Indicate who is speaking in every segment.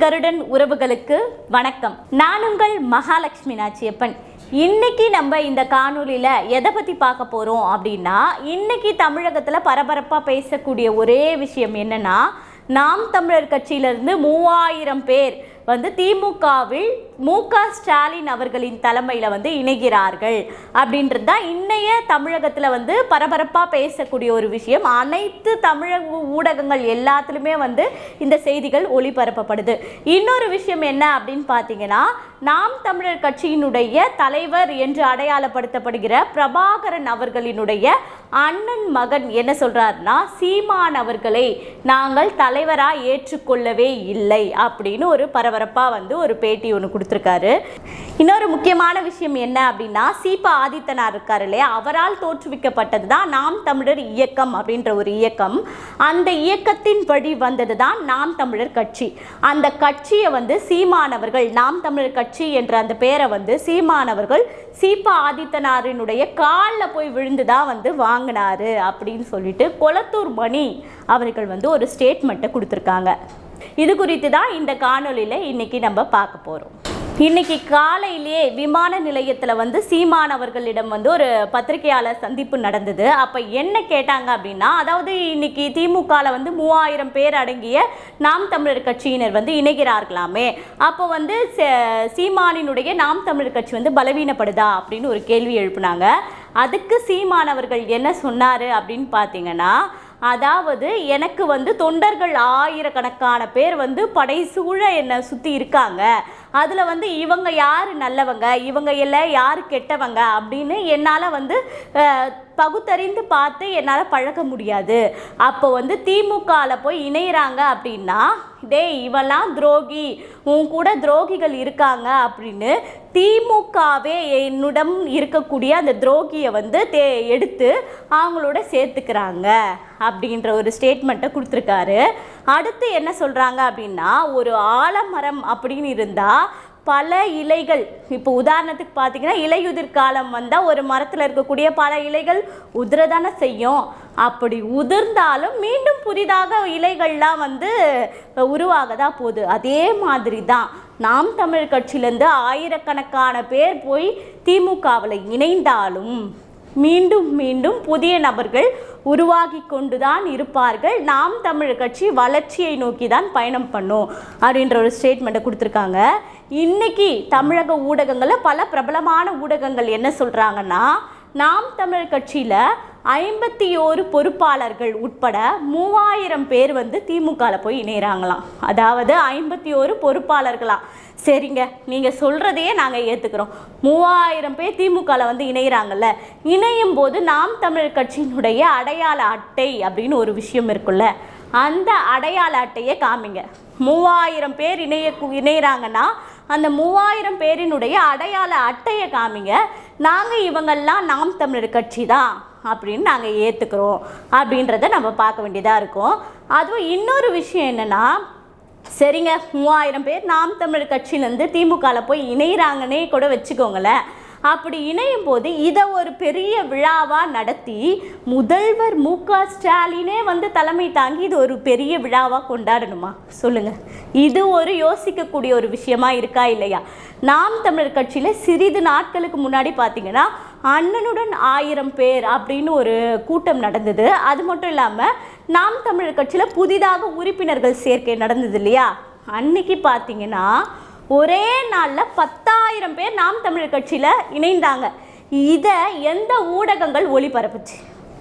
Speaker 1: கருடன் உறவுகளுக்கு வணக்கம். நான் உங்கள் மகாலட்சுமி நாச்சியப்பன். இன்னைக்கு நம்ம இந்த காணொலியில் எதை பற்றி பார்க்க போகிறோம் அப்படின்னா இன்னைக்கு தமிழகத்தில் பரபரப்பாக பேசக்கூடிய ஒரே விஷயம் என்னன்னா நாம் தமிழர் கட்சியிலிருந்து மூவாயிரம் பேர் வந்து திமுகவில் மு க. ஸ்டாலின் அவர்களின் தலைமையில் வந்து இணைகிறார்கள் அப்படின்றது தான் இன்னைய தமிழகத்தில் வந்து பரபரப்பாக பேசக்கூடிய ஒரு விஷயம். அனைத்து தமிழக ஊடகங்கள் எல்லாத்துலேயுமே வந்து இந்த செய்திகள் ஒளிபரப்பப்படுது. இன்னொரு விஷயம் என்ன அப்படின்னு பார்த்தீங்கன்னா நாம் தமிழர் கட்சியினுடைய தலைவர் என்று அடையாளப்படுத்தப்படுகிற பிரபாகரன் அவர்களினுடைய அண்ணன் மகன் என்ன சொல்றாருன்னா சீமான் அவர்களை நாங்கள் தலைவராக ஏற்றுக்கொள்ளவே இல்லை அப்படின்னு ஒரு பரபரப்பாக வந்து ஒரு பேட்டி ஒன்று கொடுத்துருக்காரு. இன்னொரு முக்கியமான விஷயம் என்ன அப்படின்னா சீபா ஆதித்தனார் இருக்கார் இல்லையா? அவரால் தோற்றுவிக்கப்பட்டது தான் நாம் தமிழர் இயக்கம் அப்படின்ற ஒரு இயக்கம். அந்த இயக்கத்தின் வழி வந்தது தான் நாம் தமிழர் கட்சி. அந்த கட்சியை வந்து சீமானவர்கள் நாம் தமிழர் கட்சி என்ற அந்த பேரை வந்து சீமானவர்கள் சீபா ஆதித்தனாரினுடைய காலில் போய் விழுந்து தான் வந்து வாங்கினாரு அப்படின்னு சொல்லிட்டு கொளத்தூர் மணி அவர்கள் வந்து ஒரு ஸ்டேட்மெண்ட்டை கொடுத்துருக்காங்க. இது குறித்து தான் இந்த காணொலியில் இன்னைக்கு நம்ம பார்க்க போகிறோம் இன்னைக்கு காலையிலேயே விமான நிலையத்தில் வந்து சீமான் அவர்களிடம் வந்து ஒரு பத்திரிகையாளர் சந்திப்பு நடந்தது. அப்போ என்ன கேட்டாங்க அப்படின்னா அதாவது இன்னைக்கு திமுகவில் வந்து மூவாயிரம் பேர் அடங்கிய நாம் தமிழர் கட்சியினர் வந்து இணைகிறார்களாமே. அப்போ வந்து ச- சீமானினுடைய நாம் தமிழர் கட்சி வந்து பலவீனப்படுதா அப்படின்னு ஒரு கேள்வி எழுப்புனாங்க. அதுக்கு சீமான் அவர்கள் என்ன சொன்னார் அப்படின்னு பார்த்தீங்கன்னா அதாவது எனக்கு வந்து தொண்டர்கள் ஆயிரக்கணக்கான பேர் வந்து படைசூழ என்னை சுற்றி இருக்காங்க. அதில் வந்து இவங்க யார் நல்லவங்க? இவங்க எல்லாம் யார் கெட்டவங்க? அப்படின்னு என்னால் வந்து பகுத்தறிந்து பார்த்து என்னால் பழக முடியாது. அப்போ வந்து திமுகவில் போய் இணையிறாங்க அப்படின்னா டேய் இவெல்லாம் துரோகி உன் கூட துரோகிகள் இருக்காங்க அப்படின்னு திமுகவே என்னிடம் இருக்கக்கூடிய அந்த துரோகியை வந்து தே எடுத்து அவங்களோட சேர்த்துக்கிறாங்க அப்படின்ற ஒரு ஸ்டேட்மெண்ட்டை கொடுத்துருக்காரு. அடுத்து என்ன சொல்கிறாங்க அப்படின்னா ஒரு ஆலமரம் அப்படின்னு இருந்தால் பல இலைகள் இப்போ உதாரணத்துக்கு பார்த்தீங்கன்னா இலையுதிர் காலம் வந்தால் ஒரு மரத்தில் இருக்கக்கூடிய பல இலைகள் உதிரதானே செய்யும். அப்படி உதிர்ந்தாலும் மீண்டும் புதிதாக இலைகள்லாம் வந்து உருவாக தான் போகுது. அதே மாதிரி தான் நாம் தமிழ் கட்சியிலேருந்து ஆயிரக்கணக்கான பேர் போய் திமுகவில் இணைந்தாலும் மீண்டும் மீண்டும் புதிய நபர்கள் உருவாகி கொண்டுதான் இருப்பார்கள். நாம் தமிழர் கட்சி வளர்ச்சியை நோக்கி தான் பயணம் பண்ணும். அப்படின்ற ஒரு ஸ்டேட்மெண்ட்டை கொடுத்துருக்காங்க. இன்னைக்கு தமிழக ஊடகங்களில் பல பிரபலமான ஊடகங்கள் என்ன சொல்கிறாங்கன்னா நாம் தமிழர் கட்சியில் ஐம்பத்தி ஓரு பொறுப்பாளர்கள் உட்பட மூவாயிரம் பேர் வந்து திமுகவில் போய் இணைகிறாங்களாம் அதாவது ஐம்பத்தி ஓரு பொறுப்பாளர்களாம் சரிங்க நீங்கள் சொல்கிறதையே நாங்கள் ஏற்றுக்கிறோம் மூவாயிரம் பேர் திமுகவில் வந்து இணைகிறாங்கல்ல இணையும் போது நாம் தமிழர் கட்சியினுடைய அடையாள அட்டை அப்படின்னு ஒரு விஷயம் இருக்குல்ல. அந்த அடையாள அட்டையை காமிங்க. மூவாயிரம் பேர் இணைய இணைகிறாங்கன்னா அந்த மூவாயிரம் பேரினுடைய அடையாள அட்டையை காமிங்க. நாங்கள் இவங்கெல்லாம் நாம் தமிழர் கட்சி தான் அப்படின்னு நாங்கள் ஏற்றுக்கிறோம் அப்படின்றத நம்ம பார்க்க வேண்டியதாக இருக்கும். அதுவும் இன்னொரு விஷயம் என்னென்னா சரிங்க மூவாயிரம் பேர் நாம் தமிழர் கட்சியிலேருந்து திமுகவில் போய் இணைகிறாங்கன்னே கூட வச்சுக்கோங்களேன். அப்படி இணையும் போது இதை ஒரு பெரிய விழாவாக நடத்தி முதல்வர் மு க ஸ்டாலினே வந்து தலைமை தாங்கி இது ஒரு பெரிய விழாவாக கொண்டாடணுமா? சொல்லுங்கள் இது ஒரு யோசிக்கக்கூடிய ஒரு விஷயமா இருக்கா இல்லையா? நாம் தமிழர் கட்சியில் சிறிது நாட்களுக்கு முன்னாடி பார்த்தீங்கன்னா அண்ணனுடன் ஆயிரம் பேர் அப்படின்னு ஒரு கூட்டம் நடந்தது. அது மட்டும் இல்லாமல் நாம் தமிழர் கட்சியில் புதிதாக உறுப்பினர்கள் சேர்க்கை நடந்தது இல்லையா? அன்னைக்கு பார்த்தீங்கன்னா ஒரே நாளில் பத்தாயிரம் பேர் நாம் தமிழர் கட்சியில் இணைந்தாங்க. இதை எந்த ஊடகங்கள் ஒளிபரப்புச்சு?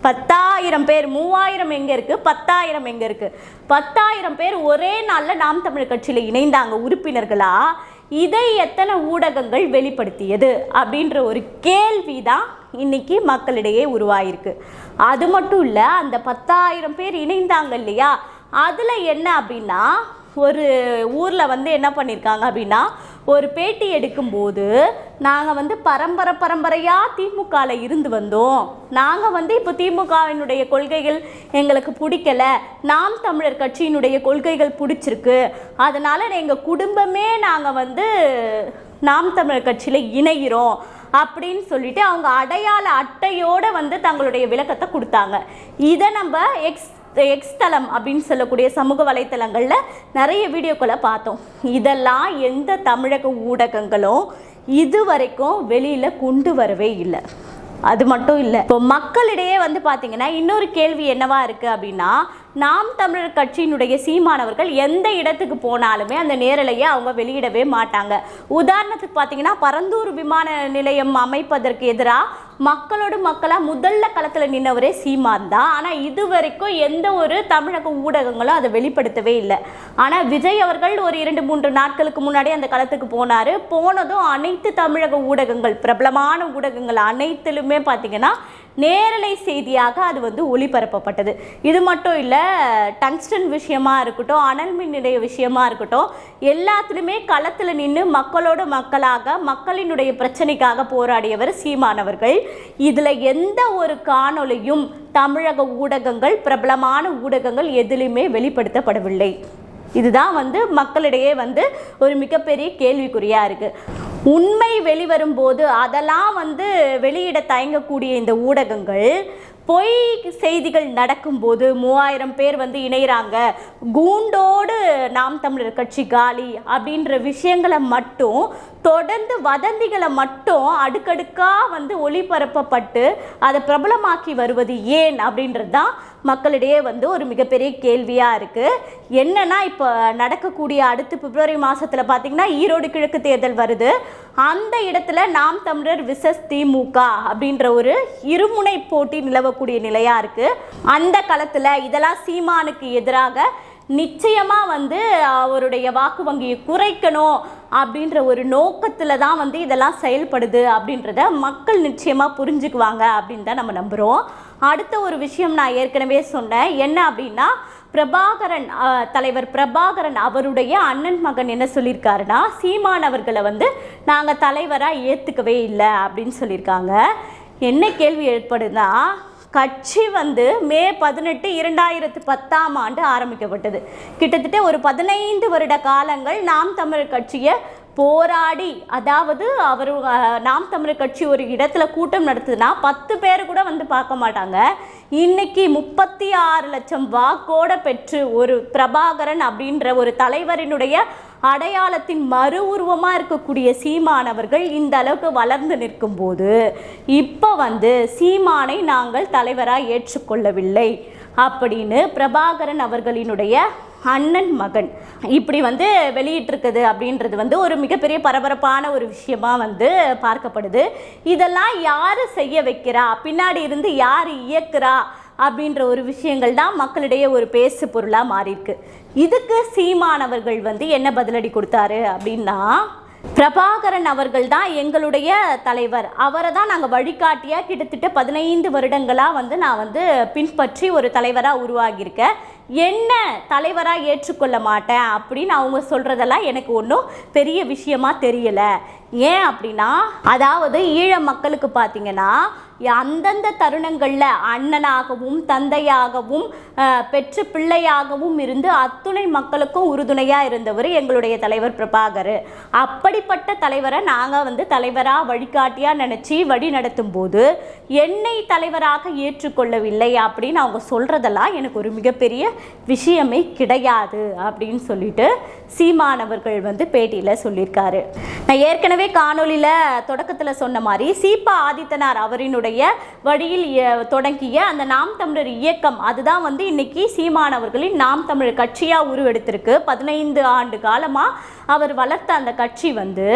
Speaker 1: பத்தாயிரம் பேர் மூவாயிரம் எங்கே இருக்குது பத்தாயிரம் எங்கே இருக்குது பத்தாயிரம் பேர் ஒரே நாளில் நாம் தமிழர் கட்சியில் இணைந்தாங்க உறுப்பினர்களாக இதை எத்தனை ஊடகங்கள் வெளிப்படுத்தியது? அப்படின்ற ஒரு கேள்வி தான் இன்னைக்கு மக்களிடையே உருவாயிருக்கு. அது மட்டும் இல்லை அந்த பத்தாயிரம் பேர் இணைந்தாங்க இல்லையா? அதில் என்ன அப்படின்னா ஒரு ஊரில் வந்து என்ன பண்ணியிருக்காங்க அப்படின்னா ஒரு பேட்டி எடுக்கும்போது நாங்கள் வந்து பரம்பரை பரம்பரையாக திமுகவில் இருந்து வந்தோம். நாங்கள் வந்து இப்போ திமுகவினுடைய கொள்கைகள் எங்களுக்கு பிடிக்கல. நாம் தமிழர் கட்சியினுடைய கொள்கைகள் பிடிச்சிருக்கு. அதனால் எங்கள் குடும்பமே நாங்கள் வந்து நாம் தமிழர் கட்சியில் இணைகிறோம் அப்படின்னு சொல்லிட்டு அவங்க அடையாள அட்டையோடு வந்து தங்களுடைய விளக்கத்தை கொடுத்தாங்க. இதை நம்ம எக்ஸ் எக்ஸ் தளம் அப்படின்னு சொல்லக்கூடிய சமூக வலைத்தளங்களில் நிறைய வீடியோக்களை பார்த்தோம். இதெல்லாம் எந்த தமிழக ஊடகங்களும் இதுவரைக்கும் வெளியில் கொண்டு வரவே இல்லை. அது மட்டும் இல்லை. இப்போ மக்களிடையே வந்து பார்த்தீங்கன்னா இன்னொரு கேள்வி என்னவா இருக்குது அப்படின்னா நாம் தமிழர் கட்சியினுடைய சீமானவர்கள் எந்த இடத்துக்கு போனாலுமே அந்த நேரலையை அவங்க வெளியிடவே மாட்டாங்க. உதாரணத்துக்கு பார்த்தீங்கன்னா பரந்தூர் விமான நிலையம் அமைப்பதற்கு எதிராக மக்களோடு மக்களாக முதல்ல களத்தில் நின்றவரே சீமான் தான். ஆனால் இது வரைக்கும் எந்த ஒரு தமிழக ஊடகங்களும் அதை வெளிப்படுத்தவே இல்லை. ஆனால் விஜய் அவர்கள் ஒரு இரண்டு மூன்று நாட்களுக்கு முன்னாடி அந்த களத்துக்கு போனார். போனதும் அனைத்து தமிழக ஊடகங்கள் பிரபலமான ஊடகங்கள் அனைத்திலுமே பார்த்தீங்கன்னா நேரலை செய்தியாக அது வந்து ஒளிபரப்பப்பட்டது. இது மட்டும் இல்லை டங்ஸ்டன் விஷயமா இருக்கட்டும் அனல் மின் நிலைய விஷயமா இருக்கட்டும் எல்லாத்துலேயுமே களத்தில் நின்று மக்களோட மக்களாக மக்களினுடைய பிரச்சனைக்காக போராடியவர் சீமானவர்கள். இதில் எந்த ஒரு காணொலியும் தமிழக ஊடகங்கள் பிரபலமான ஊடகங்கள் எதிலுமே வெளிப்படுத்தப்படவில்லை. இதுதான் வந்து மக்களிடையே வந்து ஒரு மிகப்பெரிய கேள்விக்குறியாக இருக்குது உண்மை வெளிவரும்போது அதெல்லாம் வந்து வெளியிட தயங்கக்கூடிய இந்த ஊடகங்கள் பொய் செய்திகள் நடக்கும்போது மூவாயிரம் பேர் வந்து இணைகிறாங்க கூண்டோடு நாம் தமிழர் கட்சி காலி அப்படின்ற விஷயங்களை மட்டும் தொடர்ந்து வதந்திகளை மட்டும் அடுக்கடுக்காக வந்து ஒளிபரப்பப்பட்டு அதை பிரபலமாக்கி வருவது ஏன் அப்படின்றது தான் மக்களிடையே வந்து ஒரு மிகப்பெரிய கேள்வியாக இருக்குது என்னென்னா இப்போ நடக்கக்கூடிய அடுத்து பிப்ரவரி மாதத்தில் பார்த்திங்கன்னா ஈரோடு கிழக்கு தேர்தல் வருது. அந்த இடத்துல நாம் தமிழர் விசஸ் திமுக அப்படின்ற ஒரு இருமுனை போட்டி நிலவக்கூடிய நிலையாக இருக்குது அந்த களத்தில் இதெல்லாம் சீமானுக்கு எதிராக நிச்சயமாக வந்து அவருடைய வாக்கு வங்கியை குறைக்கணும் அப்படின்ற ஒரு நோக்கத்தில் தான் வந்து இதெல்லாம் செயல்படுது அப்படின்றத மக்கள் நிச்சயமாக புரிஞ்சுக்குவாங்க அப்படின்னு தான் நம்ம நம்புகிறோம் அடுத்த ஒரு விஷயம் நான் ஏற்கனவே சொன்னேன். என்ன அப்படின்னா பிரபாகரன் தலைவர் பிரபாகரன் அவருடைய அண்ணன் மகன் என்ன சொல்லியிருக்காருன்னா சீமான் அவர்களை வந்து நாங்கள் தலைவராக ஏற்றுக்கவே இல்லை அப்படின்னு சொல்லியிருக்காங்க. என்ன கேள்வி ஏற்படுதுன்னா கட்சி வந்து மே பதினெட்டு இரண்டாயிரத்து பத்தாம் ஆண்டு ஆரம்பிக்கப்பட்டது. கிட்டத்தட்ட ஒரு பதினைந்து வருட காலங்கள் நாம் தமிழர் கட்சியை போராடி அதாவது அவர் நாம் தமிழர் கட்சி ஒரு இடத்துல கூட்டம் நடத்துதுன்னா பத்து பேர் கூட வந்து பார்க்க மாட்டாங்க. இன்னைக்கு முப்பத்தி ஆறு லட்சம் வாக்கோட பெற்று ஒரு பிரபாகரன் அப்படின்ற ஒரு தலைவரினுடைய அடையாளத்தின் மறு உருவமாக இருக்கக்கூடிய சீமானவர்கள் இந்த அளவுக்கு வளர்ந்து நிற்கும்போது இப்போ வந்து சீமானை நாங்கள் தலைவராக ஏற்றுக்கொள்ளவில்லை அப்படின்னு பிரபாகரன் அவர்களினுடைய அண்ணன் மகன் இப்படி வந்து வெளியிட்டிருக்குது அப்படின்றது வந்து ஒரு மிகப்பெரிய பரபரப்பான ஒரு விஷயமா வந்து பார்க்கப்படுது. இதெல்லாம் யார் செய்ய வைக்கிறா? பின்னாடி இருந்து யார் இயக்குறா? அப்படின்ற ஒரு விஷயங்கள் தான் மக்களிடையே ஒரு பேசு பொருளாக மாறியிருக்கு. இதுக்கு சீமானவர்கள் வந்து என்ன பதிலடி கொடுத்தாரு அப்படின்னா பிரபாகரன் அவர்கள் தான் எங்களுடைய தலைவர். அவரை தான் நாங்கள் வழிகாட்டியாக கிட்டத்தட்ட பதினைந்து வருடங்களாக வந்து நான் வந்து பின்பற்றி ஒரு தலைவராக உருவாகியிருக்கேன். என்ன தலைவராக ஏற்றுக்கொள்ள மாட்டேன் அப்படின்னு அவங்க சொல்கிறதெல்லாம் எனக்கு ஒன்றும் பெரிய விஷயமா தெரியலை. ஏன் அப்படின்னா அதாவது ஈழ மக்களுக்கு பார்த்தீங்கன்னா அந்தந்த தருணங்களில் அண்ணனாகவும் தந்தையாகவும் பெற்று பெற்ற பிள்ளையாகவும் இருந்து அத்துணை மக்களுக்கும் உறுதுணையாக இருந்தவர் எங்களுடைய தலைவர் பிரபாகர். அப்படிப்பட்ட தலைவரை நாங்கள் வந்து தலைவராக வழிகாட்டியாக நினச்சி வழி நடத்தும் போது என்னை தலைவராக ஏற்றுக்கொள்ளவில்லை அப்படின்னு அவங்க சொல்கிறதெல்லாம் எனக்கு ஒரு மிகப்பெரிய விஷயமே கிடையாது அப்படின்னு சொல்லிட்டு சீமானவர்கள் வந்து பேட்டியில் சொல்லியிருக்காரு. நான் ஏற்கனவே காணொலியில் தொடக்கத்தில் சொன்ன மாதிரி சீபா ஆதித்தனார் அவரினுடைய வழியில் தொடங்கிய அந்த நாம் தமிழர் இயக்கம். அதுதான் வந்து இன்னைக்கு சீமானவர்களின் நாம் தமிழர் கட்சியாக உருவெடுத்திருக்கு. பதினைந்து ஆண்டு காலமாக அவர் வளர்த்த அந்த கட்சி வந்து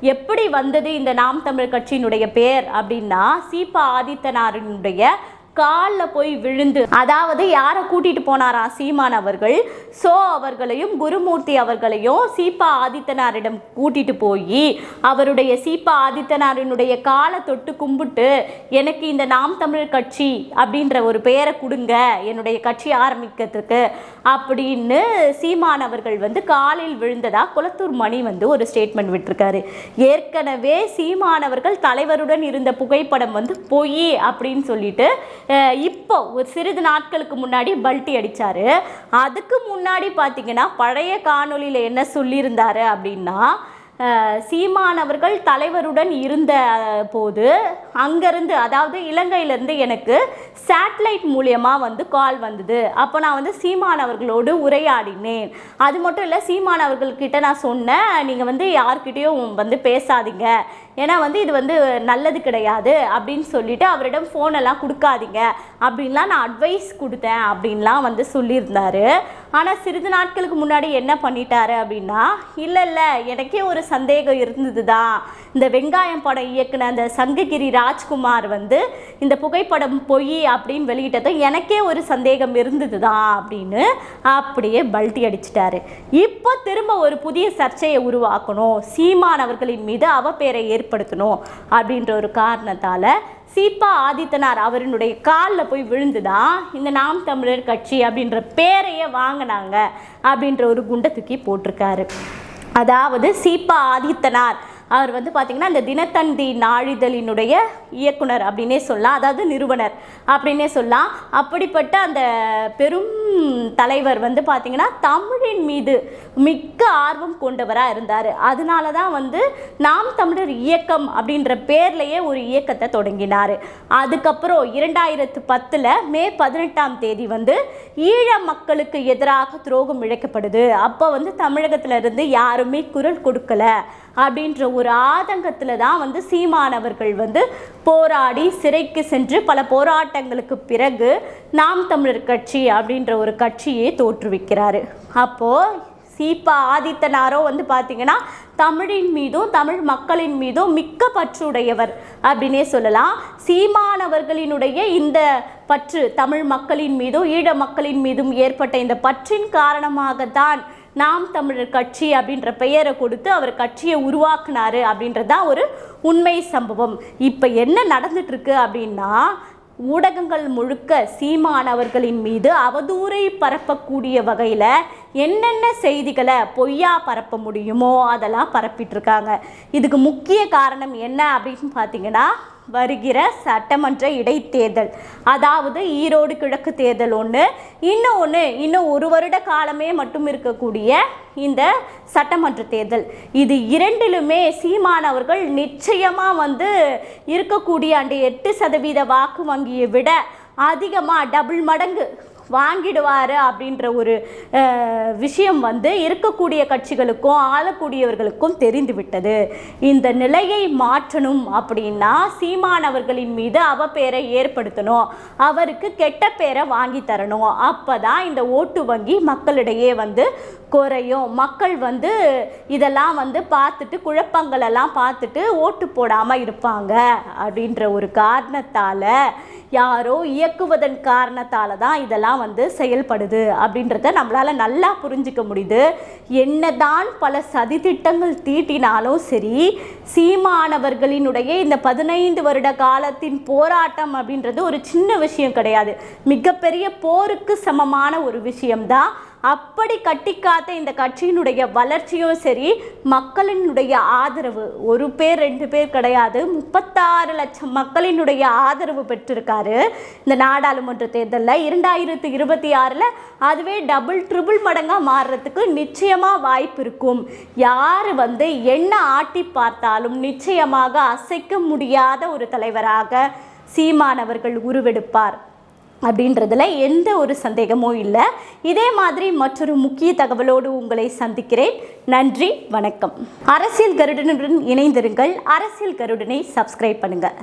Speaker 1: எப்படி வந்தது இந்த நாம் தமிழர் கட்சியினுடைய பேர் அப்படின்னா சீபா ஆதித்தனாரினுடைய காலில் போய் விழுந்து அதாவது யாரை கூட்டிட்டு போனாராம் சீமான் அவர்கள்? ஸோ அவர்களையும் குருமூர்த்தி அவர்களையும் சீப்பா ஆதித்தனாரிடம் கூட்டிட்டு போய் அவருடைய சீப்பா ஆதித்தனாரினுடைய காலை தொட்டு கும்பிட்டு எனக்கு இந்த நாம் தமிழர் கட்சி அப்படின்ற ஒரு பெயரை கொடுங்க என்னுடைய கட்சி ஆரம்பிக்கிறதுக்கு. அப்படின்னு சீமான் அவர்கள் வந்து காலில் விழுந்ததா குளத்தூர் மணி வந்து ஒரு ஸ்டேட்மெண்ட் விட்டிருக்காரு. ஏற்கனவே சீமானவர்கள் தலைவருடன் இருந்த புகைப்படம் வந்து பொய் அப்படின்னு சொல்லிட்டு இப்போ ஒரு சிறிது நாட்களுக்கு முன்னாடி பல்ட்டி அடித்தார் அதுக்கு முன்னாடி பார்த்தீங்கன்னா பழைய காணொளியில் என்ன சொல்லியிருந்தார் அப்படின்னா சீமானவர்கள் தலைவருடன் இருந்த போது அங்கேருந்து அதாவது இலங்கையிலேருந்து எனக்கு சேட்டலைட் மூலியமாக வந்து கால் வந்தது. அப்போ நான் வந்து சீமானவர்களோடு உரையாடினேன். அது மட்டும் இல்லை சீமானவர்கள்கிட்ட நான் சொன்னேன் நீங்கள் வந்து யார்கிட்டேயும் வந்து பேசாதீங்க. ஏன்னா வந்து இது வந்து நல்லது கிடையாது அப்படின்னு சொல்லிட்டு அவரிடம் ஃபோனெல்லாம் கொடுக்காதீங்க அப்படின்லாம் நான் அட்வைஸ் கொடுத்தேன் அப்படின்லாம் வந்து சொல்லியிருந்தாரு. ஆனால் சிறிது நாட்களுக்கு முன்னாடி என்ன பண்ணிட்டாரு அப்படின்னா இல்லை இல்லை எனக்கே ஒரு சந்தேகம் இருந்தது தான் இந்த வெங்காயம் படம் இயக்குன அந்த சங்ககிரி ராஜ்குமார் வந்து இந்த புகைப்படம் பொய் அப்படின்னு வெளியிட்டதும் எனக்கே ஒரு சந்தேகம் இருந்தது தான் அப்படின்னு அப்படியே பல்ட்டி அடிச்சிட்டாரு. இப்போ திரும்ப ஒரு புதிய சர்ச்சையை உருவாக்கணும். சீமான் அவர்களின் மீது அவப்பேரை ஏற்படுத்தணும் அப்படின்ற ஒரு காரணத்தால் சீப்பா ஆதித்தனார் அவரினுடைய காலில் போய் விழுந்துதான் இந்த நாம் தமிழர் கட்சி அப்படின்ற பேரையே வாங்கினாங்க அப்படின்ற ஒரு குண்டை தூக்கி போட்டிருக்காரு. அதாவது சீப்பா ஆதித்தனார் அவர் வந்து பார்த்திங்கன்னா இந்த தினத்தந்தி நாளிதழினுடைய இயக்குனர் அப்படின்னே சொல்லலாம். அதாவது நிறுவனர் அப்படின்னே சொல்லலாம். அப்படிப்பட்ட அந்த பெரும் தலைவர் வந்து பார்த்திங்கன்னா தமிழின் மீது மிக்க ஆர்வம் கொண்டவராக இருந்தார். அதனால தான் வந்து நாம் தமிழர் இயக்கம் அப்படின்ற பேர்லேயே ஒரு இயக்கத்தை தொடங்கினார். அதுக்கப்புறம் இரண்டாயிரத்து பத்தில் மே பதினெட்டாம் தேதி வந்து ஈழ மக்களுக்கு எதிராக துரோகம் இழைக்கப்படுது. அப்போ வந்து தமிழகத்திலிருந்து யாருமே குரல் கொடுக்கல. அப்படின்ற ஒரு ஆதங்கத்தில் தான் வந்து சீமானவர்கள் வந்து போராடி சிறைக்கு சென்று பல போராட்டங்களுக்கு பிறகு நாம் தமிழர் கட்சி அப்படின்ற ஒரு கட்சியை தோற்றுவிக்கிறாரு. அப்போது சீப்பா ஆதித்தனாரோ வந்து பார்த்தீங்கன்னா தமிழின் மீதும் தமிழ் மக்களின் மீதும் மிக்க பற்றுடையவர் அப்படின்னே சொல்லலாம். சீமானவர்களினுடைய இந்த பற்று தமிழ் மக்களின் மீதும் ஈழ மக்களின் மீதும் ஏற்பட்ட இந்த பற்றின் காரணமாகத்தான் நாம் தமிழர் கட்சி அப்படின்ற பெயரை கொடுத்து அவர் கட்சியை உருவாக்குனாரு அப்படின்றதான் ஒரு உண்மை சம்பவம். இப்போ என்ன நடந்துட்டு இருக்கு அப்படின்னா ஊடகங்கள் முழுக்க சீமானவர்களின் மீது அவதூறை பரப்பக்கூடிய வகையில் என்னென்ன செய்திகளை பொய்யா பரப்ப முடியுமோ அதெல்லாம் பரப்பிட்டு இருக்காங்க இதுக்கு முக்கிய காரணம் என்ன அப்படின்னு பார்த்தீங்கன்னா வருகிற சட்டமன்ற இடைத்தேர்தல். அதாவது ஈரோடு கிழக்கு தேர்தல் ஒன்று இன்னும் ஒன்று இன்னும் ஒரு வருட காலமே மட்டும் இருக்கக்கூடிய இந்த சட்டமன்ற தேர்தல். இது இரண்டிலுமே சீமான் அவர்கள் நிச்சயமாக வந்து இருக்கக்கூடிய அந்த எட்டு சதவீத வாக்கு வங்கியை விட அதிகமாக டபுள் மடங்கு. வாங்கிடுவார் அப்படின்ற ஒரு விஷயம் வந்து இருக்கக்கூடிய கட்சிகளுக்கும் ஆளக்கூடியவர்களுக்கும் தெரிந்துவிட்டது. இந்த நிலையை மாற்றணும் அப்படின்னா சீமான் அவர்களின் மீது அவப்பேரை ஏற்படுத்தணும். அவருக்கு கெட்ட பேரை வாங்கி தரணும். அப்போ தான் இந்த ஓட்டு வங்கி மக்களிடையே வந்து குறையும். மக்கள் வந்து இதெல்லாம் வந்து பார்த்துட்டு குழப்பங்களெல்லாம் பார்த்துட்டு ஓட்டு போடாமல் இருப்பாங்க அப்படின்ற ஒரு காரணத்தால் யாரோ இயக்குவதன் காரணத்தால் தான் இதெல்லாம் வந்து செயல்படுது அப்படின்றத நம்மளால் நல்லா புரிஞ்சுக்க முடியுது. என்னதான் பல சதித்திட்டங்கள் தீட்டினாலும் சரி சீமானவர்களினுடைய இந்த பதினைந்து வருட காலத்தின் போராட்டம் அப்படின்றது ஒரு சின்ன விஷயம் கிடையாது. மிகப்பெரிய போருக்கு சமமான ஒரு விஷயம்தான். அப்படி கட்டிக்காத்த இந்த கட்சியினுடைய வளர்ச்சியும் சரி மக்களினுடைய ஆதரவு. ஒரு பேர் ரெண்டு பேர் கிடையாது. முப்பத்தாறு லட்சம் மக்களினுடைய ஆதரவு பெற்றிருக்காரு இந்த நாடாளுமன்ற தேர்தலில். இரண்டாயிரத்து இருபத்தி ஆறில் அதுவே டபுள் ட்ரிபிள் மடங்காக மாறுறதுக்கு நிச்சயமாக வாய்ப்பு இருக்கும். யார் வந்து என்ன ஆட்டி பார்த்தாலும் நிச்சயமாக அசைக்க முடியாத ஒரு தலைவராக சீமானவர்கள் உருவெடுப்பார். அப்படின்றதுல எந்த ஒரு சந்தேகமும் இல்லை. இதே மாதிரி மற்றொரு முக்கிய தகவலோடு உங்களை சந்திக்கிறேன். நன்றி வணக்கம். அரசியல் கருடனுடன் இணைந்திருங்கள். அரசியல் கருடனை சப்ஸ்கிரைப் பண்ணுங்கள்